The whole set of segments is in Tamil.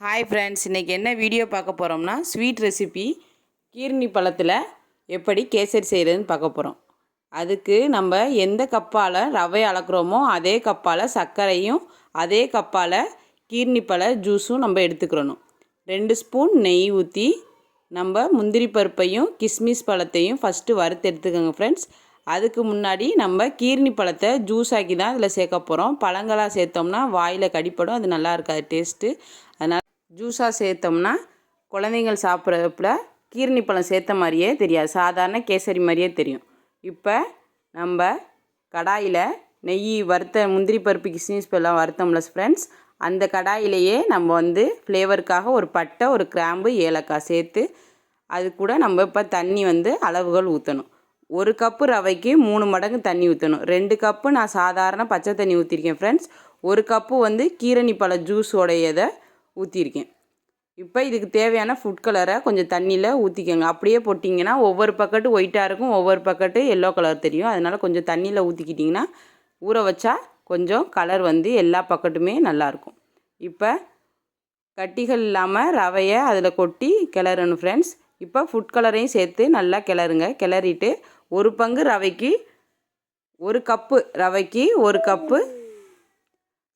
ஹாய் ஃப்ரெண்ட்ஸ் இன்றைக்கி என்ன வீடியோ பார்க்க போகிறோம்னா ஸ்வீட் ரெசிபி கீர்ணி பழத்தில் எப்படி கேசரி செய்கிறதுன்னு பார்க்க போகிறோம் அதுக்கு நம்ம எந்த கப்பால் ரவை அளக்குறோமோ அதே கப்பால் சர்க்கரையும் அதே கப்பால் கீர்ணி பழ ஜூஸும் நம்ம எடுத்துக்கிறணும். ரெண்டு ஸ்பூன் நெய் ஊற்றி நம்ம முந்திரி பருப்பையும் கிஸ்மிஸ் பழத்தையும் ஃபஸ்ட்டு வறுத்து எடுத்துக்கோங்க ஃப்ரெண்ட்ஸ் அதுக்கு முன்னாடி நம்ம கீர்ணி பழத்தை ஜூஸ் ஆக்கி தான் இதில் சேர்க்க போகிறோம் பழங்களாக சேர்த்தோம்னா வாயில் கடிப்படும் அது நல்லா இருக்காது டேஸ்ட்டு அதனால் ஜூஸாக சேர்த்தோம்னா குழந்தைங்கள் சாப்பிட்றப்பல கீரணி பழம் சேர்த்த மாதிரியே தெரியாது. சாதாரண கேசரி மாதிரியே தெரியும். இப்போ நம்ம கடாயில் நெய் வறுத்த முந்திரி பருப்பு கிஸ்மிஸ் பழம் வறுத்தோம்ல ஃப்ரெண்ட்ஸ் அந்த கடாயிலேயே நம்ம வந்து ஃப்ளேவருக்காக ஒரு பட்டை ஒரு கிராம்பு ஏலக்காய் சேர்த்து அது கூட நம்ம இப்போ தண்ணி வந்து அளவுகள் ஊற்றணும் ஒரு கப்பு ரவைக்கு மூணு மடங்கு தண்ணி ஊற்றணும் ரெண்டு கப்பு நான் சாதாரண பச்சை தண்ணி ஊற்றிருக்கேன் ஃப்ரெண்ட்ஸ் ஒரு கப்பு வந்து கீரணி பழ ஜூஸோடையதை ஊற்றிருக்கேன் இப்போ இதுக்கு தேவையான ஃபுட் கலரை கொஞ்சம் தண்ணியில் ஊற்றிக்கோங்க அப்படியே போட்டிங்கன்னா ஒவ்வொரு பக்கெட்டு ஒயிட்டாக இருக்கும் ஒவ்வொரு பக்கெட்டு எல்லோ கலர் தெரியும். அதனால் கொஞ்சம் தண்ணியில் ஊற்றிக்கிட்டிங்கன்னா ஊற வச்சா கொஞ்சம் கலர் வந்து எல்லா பக்கெட்டுமே நல்லாயிருக்கும் இப்போ கட்டிகள் இல்லாமல் ரவையை அதில் கொட்டி கிளறணும் ஃப்ரெண்ட்ஸ் இப்போ ஃபுட் கலரையும் சேர்த்து நல்லா கிளறுங்க. கிளறிட்டு ஒரு பங்கு ரவைக்கு ஒரு கப்பு ரவைக்கு ஒரு கப்பு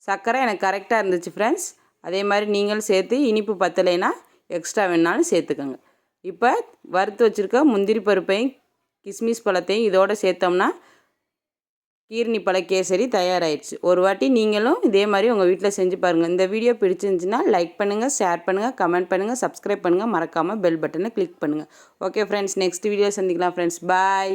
சர்க்கரை எனக்கு கரெக்டாக இருந்துச்சு ஃப்ரெண்ட்ஸ் அதே மாதிரி நீங்களும் சேர்த்து இனிப்பு பத்தலைன்னா எக்ஸ்ட்ரா வேணாலும் சேர்த்துக்கோங்க. இப்போ வறுத்து வச்சுருக்க முந்திரி பருப்பையும் கிஸ்மிஸ் பழத்தையும் இதோடு சேர்த்தோம்னா கீரணி பழ கேசரி தயாராகிடுச்சு ஒரு வாட்டி நீங்களும் இதே மாதிரி உங்கள் வீட்டில் செஞ்சு பாருங்கள் இந்த வீடியோ பிடிச்சிருந்துச்சுன்னா லைக் பண்ணுங்கள் ஷேர் பண்ணுங்கள் கமெண்ட் பண்ணுங்கள் சப்ஸ்கிரைப் பண்ணுங்கள் மறக்காமல் பெல் பட்டனை கிளிக் பண்ணுங்கள் ஓகே ஃப்ரெண்ட்ஸ் நெக்ஸ்ட் வீடியோ சந்திக்கலாம் ஃப்ரெண்ட்ஸ் பாய்